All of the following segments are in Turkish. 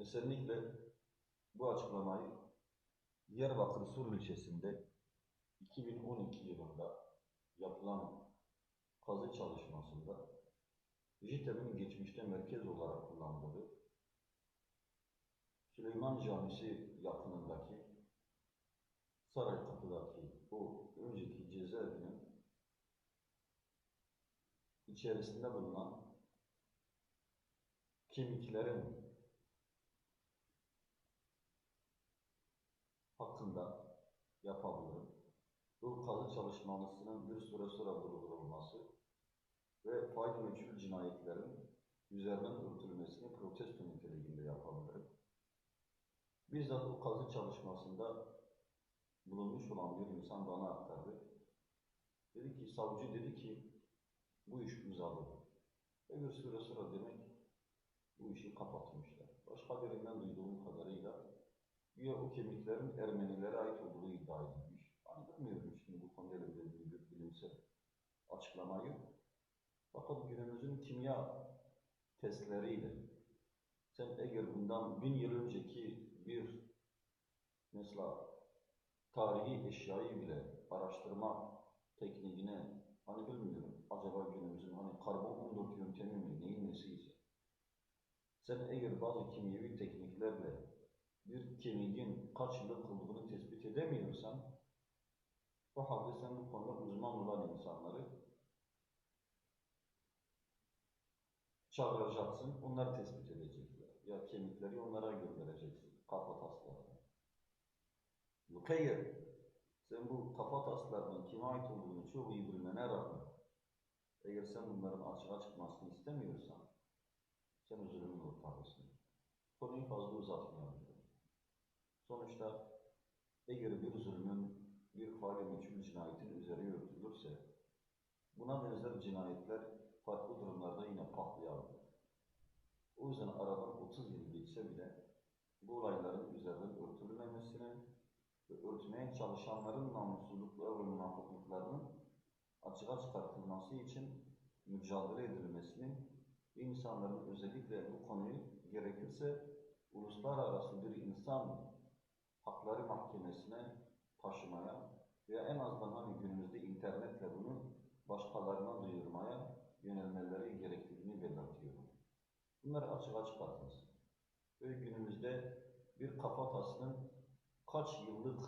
Kesinlikle bu açıklamayı Diyarbakır Sur ilçesinde 2012 yılında yapılan kazı çalışmasında JITEM'in geçmişte merkez olarak kullandığı Süleyman Camisi yakınındaki Saraykapı'daki o önceki cezaevinin içerisinde bulunan kemiklerin yapabilirim. Bu kazı çalışmasının bir süre sonra durdurulması ve fail meçhul cinayetlerin üzerinden örtülmesini protesto niteliğinde yapabilirim. Bizzat o kazı çalışmasında bulunmuş olan bir insan bana aktardı. Dedi ki, savcı dedi ki, bu iş uzadı. Ve bir süre sonra demek bu işi kapatmışlar. Başka birinden duyduğum kadarıyla güya o kemiklerin Ermenilere ait olduğu iddia edilmiş. Ben bilmiyorum şimdi bu konuda elimde bir bilimsel açıklama yok. Fakat günümüzün kimya testleriyle sen eğer bundan bin yıl önceki bir mesela tarihi eşyayı bile araştırma tekniğine hani bilmiyorum acaba günümüzün hani karbon 14 yöntemi mi neyin nesiyse sen eğer bazı kimyevi tekniklerle bir kemiğin kaç yıllık olduğunu tespit edemiyorsan o halde sen bu konuda uzman olan insanları çağıracaksın, onlar tespit edecekler. Ya kemikleri onlara göndereceksin, kafa taslarını. Hayır, sen bu kafa taslarının kime ait olduğunu çok iyi bilmene rağmen eğer sen bunların açığa çıkmasını istemiyorsan sen zulümün ortağısın. Konuyu fazla uzatmayalım. Sonuçta eğer bir zulmün, bir faali meçhul cinayetin üzeri örtülürse buna benzer cinayetler farklı durumlarda yine patlayabilir. O yüzden aradan 30 yıl geçse bile bu olayların üzerinden örtülmemesini ve örtmeye çalışanların namussuzlukları ve münafıklıklarının açığa çıkartılması için mücadele edilmesini insanların özellikle bu konuyu gerekirse uluslararası bir insan hakları mahkemesine taşımaya veya en azından hani günümüzde internetle bunu başkalarına duyurmaya yönelmeleri gerektiğini belirtiyorum. Bunlar açığa çıkartılsın. Ve günümüzde bir kafatasının kaç yıllık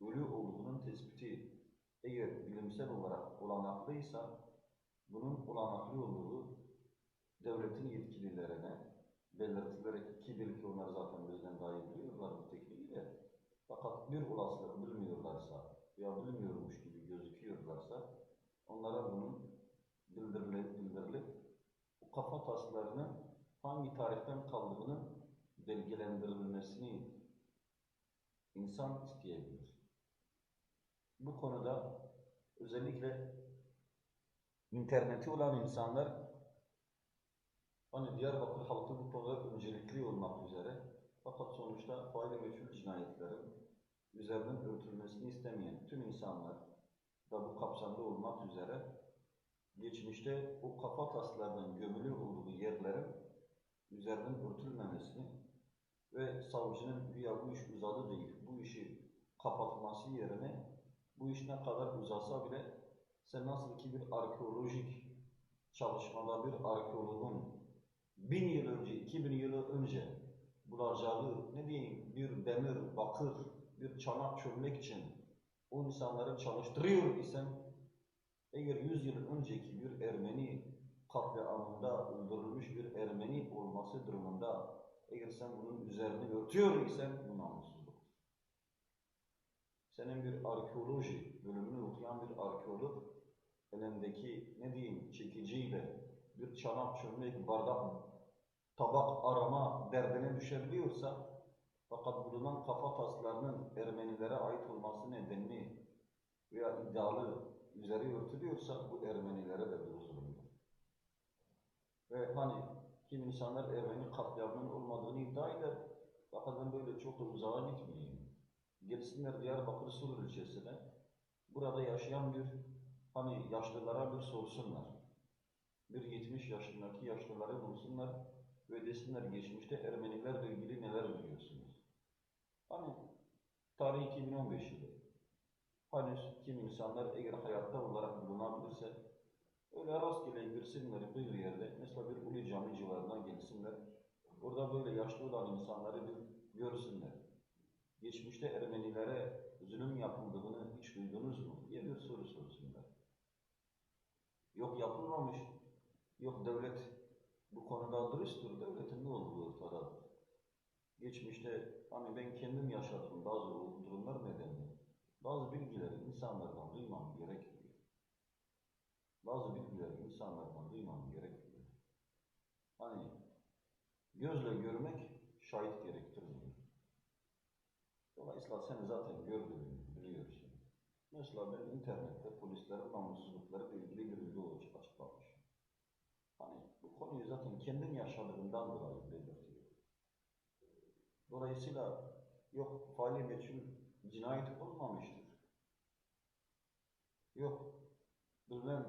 ölü olduğunun tespiti eğer bilimsel olarak olanaklıysa bunun olanaklı olduğu devletin yetkililerine belirtilerek ki belki onlar zaten bizden daha iyi biliyorlar bu tekniği de fakat bir olasılık bilmiyorlarsa veya bilmiyormuş gibi gözüküyorlarsa onlara bunun bildirilip, bildirilip bu kafa taslarının hangi tarihten kaldığını belgelendirilmesini insan isteyebilir. Bu konuda özellikle interneti olan insanlar hani Diyarbakır halkı bu konuda öncelikli olmak üzere fakat sonuçta faili meçhul cinayetlerin üzerinin örtülmesini istemeyen tüm insanlar da bu kapsamda olmak üzere geçmişte o kafa taslarının gömülü olduğu yerlerin üzerinin örtülmemesini ve savcının güya bu iş uzadı değil, bu işi kapatması yerine bu iş ne kadar uzasa bile sen nasıl ki bir arkeolojik çalışmada bir arkeologun bin yıl önce, iki bin yıl önce bulacağı ne diyeyim bir demir, bakır, bir çanak çömlek için o insanları çalıştırıyor isen eğer yüz yıl önceki bir Ermeni katliamında öldürülmüş bir Ermeni olması durumunda eğer sen bunun üzerini örtüyor isen bu namussuzluktur. Senin bir arkeoloji bölümünü okuyan bir arkeolog elindeki ne diyeyim çekiciyle bir çanak, çömlek, bardak, tabak arama derdine düşebiliyorsa fakat bulunan kafa taslarının Ermenilere ait olması nedenini veya iddialı üzeri örtülüyorsa bu Ermenilere de bir zulümdür. Ve hani kim insanlar Ermeni katliamının olmadığını iddia eder. Fakat ben böyle çok da uzağa gitmeyeyim. Gelsinler Diyarbakır Sur ilçesine. Burada yaşayan bir hani yaşlılara bir sorsunlar. Bir 70 yaşındaki yaşlıları bulsunlar. ve desinler geçmişte Ermenilerle ilgili neler biliyorsunuz? Hani tarih 2015 yılı. Henüz kim insanlar eğer hayatta olarak bulunabilirse öyle rastgele girsinler bir yerde mesela bir Ulu Cami civarına gelsinler. Orada böyle yaşlı olan insanları bir görsünler. Geçmişte Ermenilere zulüm yapıldığını hiç duydunuz mu diye bir soru sorsunlar. Yok yapılmamış, yok devlet bu konuda dürüsttür, devletin ne olduğu ortada. Geçmişte hani ben kendim yaşadığım bazı durumlar nedeniyle bazı bilgileri insanlardan duymam gerekiyor. Bazı bilgileri insanlardan duymam gerekiyor. Hani gözle görmek şahit gerektirmiyor. Dolayısıyla sen zaten gördüğünü biliyorsun. Mesela ben internette polislerin namussuzlukları ile ilgili bir video açıklamış. Hani bu konuyu zaten kendim yaşadığımdan dolayı belirtiyor. Dolayısıyla yok faili meçhul cinayet olmamıştır. Yok bilmem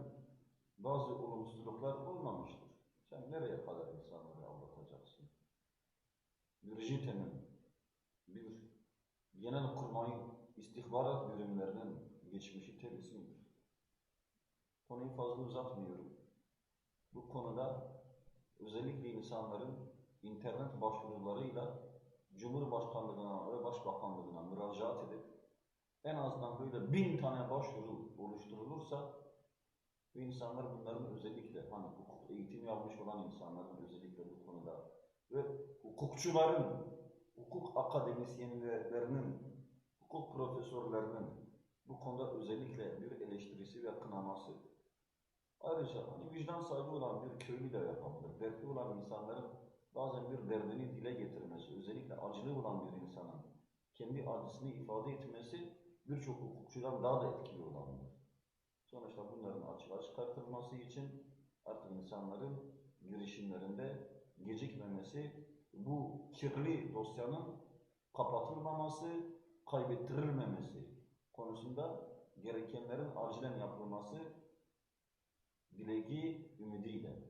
bazı olumsuzluklar olmamıştır. Sen nereye kadar insanları aldatacaksın? Bir JITE'nin, bir genel kurmay istihbarat birimlerinin geçmişi temsildir. Konuyu fazla uzatmıyorum. Bu konuda özellikle insanların internet başvurularıyla Cumhurbaşkanlığına ve Başbakanlığına müracaat edip en azından böyle bin tane başvuru oluşturulursa bu insanlar bunların özellikle hani hukuk eğitim yapmış olan insanların özellikle bu konuda ve hukukçuların, hukuk akademisyenlerinin, hukuk profesörlerinin bu konuda özellikle bir eleştirisi ve kınaması. Ayrıca hani vicdan sahibi olan bir köylü de yapabilir. Dertli olan insanların bazen bir derdini dile getirmesi, özellikle acılı olan bir insanın kendi acısını ifade etmesi birçok hukukçudan daha da etkili olandır. Sonuçta bunların açığa çıkartılması için artık insanların girişimlerinde gecikmemesi, bu kirli dosyanın kapatılmaması, kaybettirilmemesi konusunda gerekenlerin acilen yapılması dileği ümidiyle